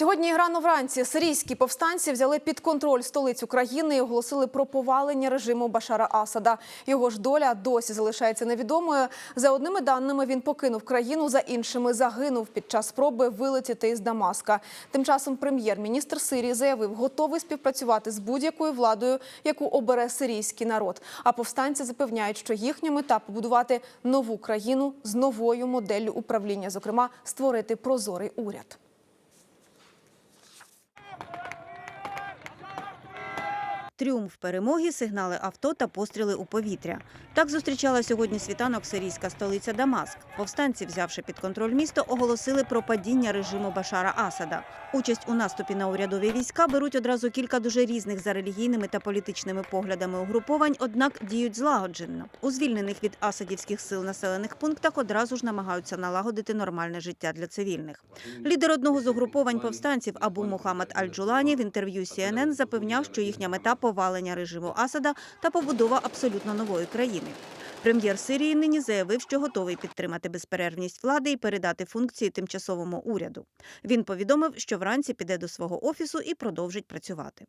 Сьогодні рано вранці сирійські повстанці взяли під контроль столицю країни і оголосили про повалення режиму Башара Асада. Його ж доля досі залишається невідомою. За одними даними він покинув країну, за іншими загинув під час спроби вилетіти із Дамаска. Тим часом прем'єр-міністр Сирії заявив, готовий співпрацювати з будь-якою владою, яку обере сирійський народ. А повстанці запевняють, що їхня мета побудувати нову країну з новою моделлю управління, зокрема створити прозорий уряд. Тріумф перемоги, сигнали авто та постріли у повітря. Так зустрічала сьогодні світанок сирійська столиця Дамаск. Повстанці, взявши під контроль місто, оголосили про падіння режиму Башара Асада. Участь у наступі на урядові війська беруть одразу кілька дуже різних за релігійними та політичними поглядами угруповань, однак діють злагоджено. У звільнених від асадівських сил населених пунктах одразу ж намагаються налагодити нормальне життя для цивільних. Лідер одного з угруповань повстанців Абу Мухаммад Аль-Джулані в інтерв'ю CNN запевняв, що їхня мета повалення режиму Асада та побудова абсолютно нової країни. Прем'єр Сирії нині заявив, що готовий підтримати безперервність влади і передати функції тимчасовому уряду. Він повідомив, що вранці піде до свого офісу і продовжить працювати.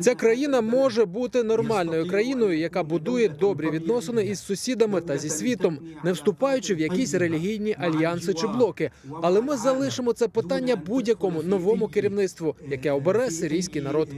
Ця країна може бути нормальною країною, яка будує добрі відносини із сусідами та зі світом, не вступаючи в якісь релігійні альянси чи блоки. Але ми залишимо це питання будь-якому новому керівництву, яке обере сирійський народ.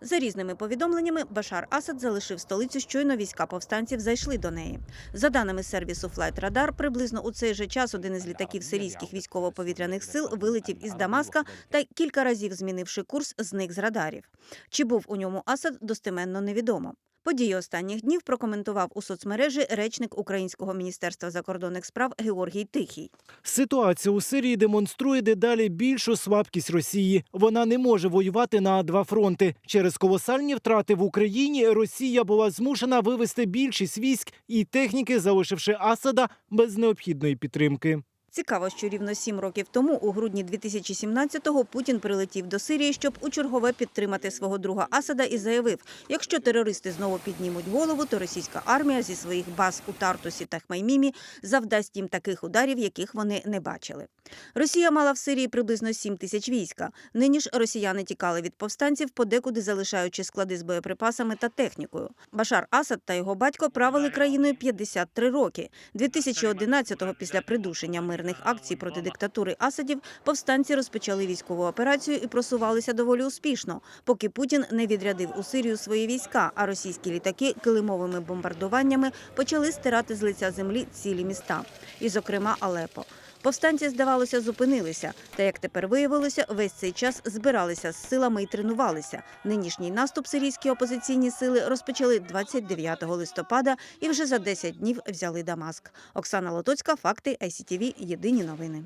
За різними повідомленнями, Башар Асад залишив столицю. Щойно війська повстанців зайшли до неї. За даними сервісу Flight Radar, приблизно у цей же час один із літаків сирійських військово-повітряних сил вилетів із Дамаска та кілька разів змінивши курс, зник з радарів. Чи був у ньому Асад, достеменно невідомо. Події останніх днів прокоментував у соцмережі речник Українського міністерства закордонних справ Георгій Тихій. Ситуація у Сирії демонструє дедалі більшу слабкість Росії. Вона не може воювати на два фронти. Через колосальні втрати в Україні Росія була змушена вивести більшість військ і техніки, залишивши Асада без необхідної підтримки. Цікаво, що рівно сім років тому, у грудні 2017-го, Путін прилетів до Сирії, щоб у чергове підтримати свого друга Асада і заявив: якщо терористи знову піднімуть голову, то російська армія зі своїх баз у Тартусі та Хмаймімі завдасть їм таких ударів, яких вони не бачили. Росія мала в Сирії приблизно 7 тисяч війська. Нині ж росіяни тікали від повстанців, подекуди залишаючи склади з боєприпасами та технікою. Башар Асад та його батько правили країною 53 роки. 2011-го, після придушення мирних акцій проти диктатури Асадів, повстанці розпочали військову операцію і просувалися доволі успішно, поки Путін не відрядив у Сирію свої війська, а російські літаки килимовими бомбардуваннями почали стирати з лиця землі цілі міста, і, зокрема, Алепо. Повстанці, здавалося, зупинилися. Та як тепер виявилося, весь цей час збиралися з силами і тренувалися. Нинішній наступ сирійські опозиційні сили розпочали 29 листопада і вже за 10 днів взяли Дамаск. Оксана Лотоцька, факти ICTV, Єдині новини.